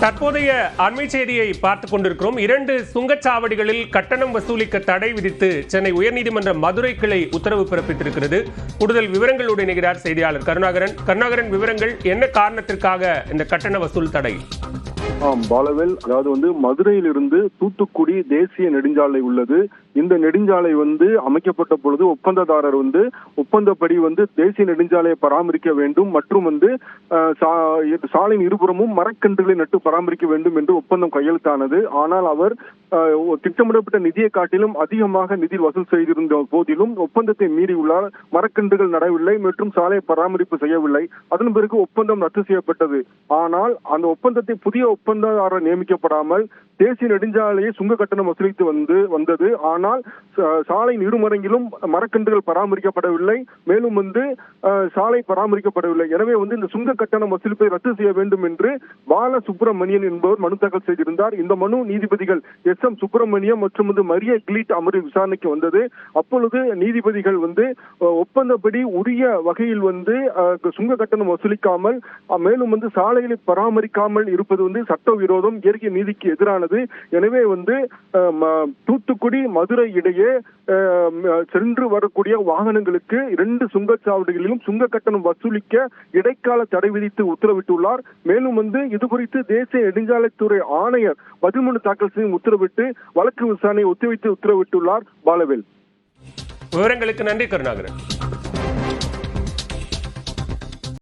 தற்போதைய அண்மை செய்தியை பார்த்துக் கொண்டிருக்கிறோம். இரண்டு சுங்கச்சாவடிகளில் கட்டணம் வசூலிக்க தடை விதித்து சென்னை உயர்நீதிமன்ற மதுரை கிளை உத்தரவு பிறப்பித்திருக்கிறது. கூடுதல் விவரங்களோடு இணைகிறார் செய்தியாளர் கருணாகரன். கருணாகரன் விவரங்கள் என்ன காரணத்திற்காக இந்த கட்டண வசூல் தடை? ஆம் பாலவேல் அதாவது வந்து மதுரையிலிருந்து தூத்துக்குடி தேசிய நெடுஞ்சாலை உள்ளது. இந்த நெடுஞ்சாலை வந்து அமைக்கப்பட்ட பொழுது ஒப்பந்ததாரர் வந்து ஒப்பந்தப்படி வந்து தேசிய நெடுஞ்சாலையை பராமரிக்க வேண்டும் மற்றும் வந்து சாலையின் இருபுறமும் மரக்கன்றுகளை நட்டு பராமரிக்க வேண்டும் என்று ஒப்பந்தம் கையெழுத்தானது. ஆனால் அவர் திட்டமிடப்பட்ட நிதியை காட்டிலும் அதிகமாக நிதி வசூல் செய்திருந்த போதிலும் ஒப்பந்தத்தை மீறியுள்ளார். மரக்கன்றுகள் நடவில்லை மற்றும் சாலை பராமரிப்பு செய்யவில்லை. அதன் பிறகு ஒப்பந்தம் ரத்து செய்யப்பட்டது. ஆனால் அந்த ஒப்பந்தத்தை புதிய ஒப்பந்ததாரர் நியமிக்கப்படாமல் தேசிய நெடுஞ்சாலையை சுங்க கட்டணம் வசூலித்து வந்து வந்தது. ஆனால் சாலை சாலையின் இருமரங்கிலும் மரக்கன்றுகள் பராமரிக்கப்படவில்லை. மேலும் வந்து சாலை பராமரிக்கப்படவில்லை. எனவே வந்து இந்த சுங்க கட்டணம் வசூலிப்பை ரத்து செய்ய வேண்டும் என்று பால சுப்பிரமணியன் என்பவர் மனு தாக்கல் செய்திருந்தார். இந்த மனு நீதிபதிகள் எஸ். எம் சுப்பிரமணியம் மற்றும் வந்து மரிய கிளீட் அமர்வு விசாரணைக்கு வந்தது. அப்பொழுது நீதிபதிகள் வந்து ஒப்பந்தப்படி உரிய வகையில் வந்து சுங்க கட்டணம் வசூலிக்காமல் மேலும் வந்து சாலைகளை பராமரிக்காமல் இருப்பது வந்து சட்டவிரோதம் இயற்கை நீதிக்கு எதிரானது. எனவே வந்து தூத்துக்குடி மதுரை இடையே சென்று வரக்கூடிய வாகனங்களுக்கு இரண்டு சுங்கச்சாவடிகளிலும் சுங்க கட்டணம் வசூலிக்க இடைக்கால தடை விதித்து உத்தரவிட்டுள்ளார். மேலும் வந்து இது குறித்து தேசிய நெடுஞ்சாலைத்துறை ஆணையர் பதிமூணு தாக்கல் செய்யும் உத்தரவிட்டு வழக்கு விசாரணையை ஒத்திவைத்து உத்தரவிட்டுள்ளார் பாலவேல். விவரங்களுக்கு நன்றி கருணாகரன்.